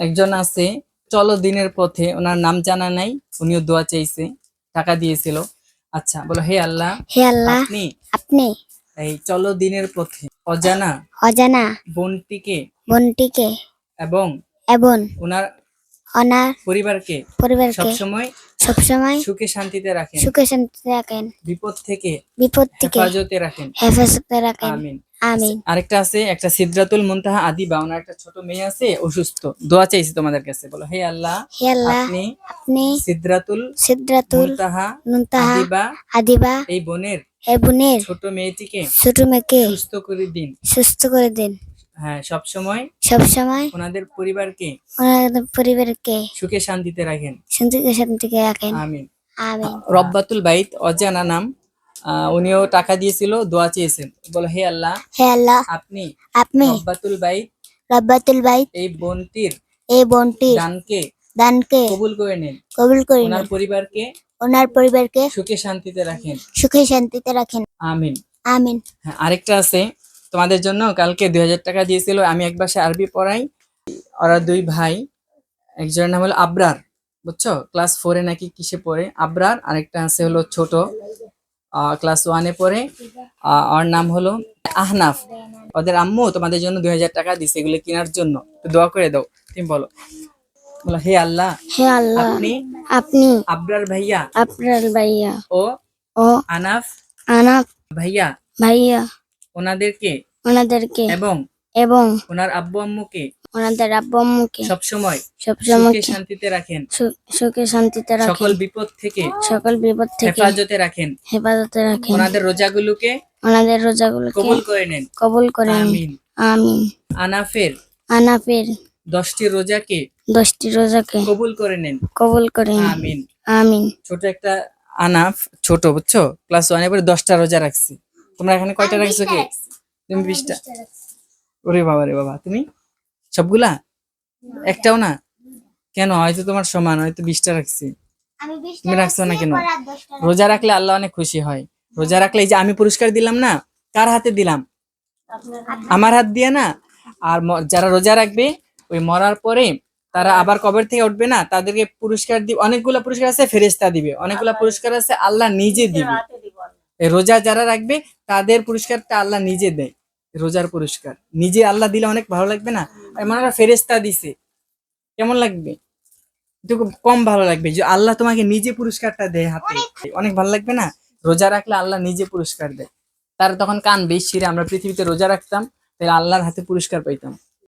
একজন আছে চলো দিনের পথে। ওনার নাম জানা নাই উনিও দোয়া চাইছে টাকা দিয়েছিল। আচ্ছা বলো হে আল্লাহ হে আল্লাহ আপনি? আপনি? এই চলো দিনের পথে। অজানা অজানা বোনটিকে বোনটিকে এবং এবং ওনার ওনার পরিবারকে পরিবারকে সবসময় সবসময় সুখে শান্তিতে রাখেন। সুখে শান্তিতে রাখেন। বিপদ থেকে বিপদ থেকে হেফাজতে রাখেন। হেফাজতে রাখেন। আমিন। আমিন। আরেকটা আছে একটা সিদ্রাতুল মুনতাহা আদিবা ওনার একটা ছোট মেয়ে আছে অসুস্থ। দোয়া চাইছি তোমাদের কাছে বলো হে আল্লাহ হে আল্লাহ আপনি আপনি সিদ্রাতুল সিদ্রাতুল মুনতাহা মুনতাহা আদিবা আদিবা এই বোনের হে বোনের ছোট মেয়েটিকে ছোট মেয়েকে সুস্থ করে দিন। সুস্থ করে দিন। হ্যাঁ সব সময় সব সময় ওনাদের পরিবারকে ওনাদের পরিবারকে সুখে শান্তিতে রাখেন। শান্তিতে শান্তিতে রাখেন। আমিন। আমিন। রব্বাতুল বাইত অজানা নাম উনিও টাকা দিয়েছিল দোয়া চেয়েছেন। বলো হে আল্লাহ হে আল্লাহ আপনি আপনি রব্বাতুল বাইত রব্বাতুল বাইত এই বোনটির এই বোনটির দানকে দানকে কবুল করে নিন। কবুল করে ওনার পরিবারকে ওনার পরিবারকে সুখে শান্তিতে রাখেন। সুখে শান্তিতে রাখেন। আমিন। আমিন। হ্যাঁ, আরেকটা আছে তোমাদের জন্য কালকে দুই হাজার টাকা দিয়েছিল আমি এক বাসে আরবি পড়াই। ওরা দুই ভাই একজনের নাম হলো আবরার বুঝছ? ক্লাস ফোরে নাকি কিসে পড়ে? আবরার আরেকটা আছে হলো ছোট ক্লাস ওয়ানে পড়ে। ওর নাম হলো আহনাফ। ওদের আম্মু তোমাদের জন্য দুই হাজার টাকা দিছে এগুলো কেনার জন্য। তো দোয়া করে দাও তুমি বলো। বলো হে আল্লাহ হে আল্লাহ আপনি আপনি আবরার ভাইয়া আপনার ভাইয়া ও ও আনাফ আনাপ ভাইয়া ভাইয়া ওনাদেরকে ওনাদেরকে এবং এবং ওনার আব্বু আম্মুকে ওনাদের আব্বু আম্মুকে সবসময় সবসময় সুখে শান্তিতে রাখেন। সুখে শান্তিতে রাখেন। সকল বিপদ থেকে সকল বিপদ থেকে হেফাজতে রাখেন। হেফাজতে রাখেন। ওনাদের রোজাগুলোকে ওনাদের রোজাগুলোকে কবুল করে নেন। কবুল করেন আমিন। আমিন। আনাফের আনাফের দশটি রোজাকে দশটি রোজাকে কবুল করে নেন। কবুল করেন আমিন। আমিন। ছোট একটা আনাফ ছোট বুঝছ? ক্লাস ওয়ানে পরে দশটা রোজা রাখছি। তোমরা এখানে কয়টা রাখছো কি? তুমি বিশটা। ওরে বাবা রে বাবা তুমি? সবগুলা? একটাও না? কেন? হয়তো তোমার সমান হয়তো বিশটা রাখছি। তুমি রাখছো না কেন? রোজা রাখলে আল্লাহ অনেক খুশি হয়। রোজা রাখলে এই যে আমি পুরস্কার দিলাম না কার হাতে দিলাম? আমার হাত দিয়ে না? আর যারা রোজা রাখবে ওই মরার পরে তারা আবার কবর থেকে উঠবে না? তাদেরকে পুরস্কার দিবে অনেকগুলা পুরস্কার আছে ফেরেস্তা দিবে। অনেকগুলা পুরস্কার আছে আল্লাহ নিজে দিবে। রোজা যারা রাখবে, তাদের পুরস্কারটা আল্লাহ নিজে দেয়। রোজার পুরস্কার। নিজে আল্লাহ দিলে অনেক ভালো লাগবে না? এমন একটা ফেরেস্তা দিছে। কেমন লাগবে? একটু কম ভালো লাগবে। যে আল্লাহ তোমাকে নিজে পুরস্কারটা দেয় হাতে। অনেক ভালো লাগবে না? রোজা রাখলে আল্লাহ নিজে পুরস্কার দেয়। তার তখন কান বেশ আমরা পৃথিবীতে রোজা রাখতাম, তাহলে আল্লাহর হাতে পুরস্কার পাইতাম।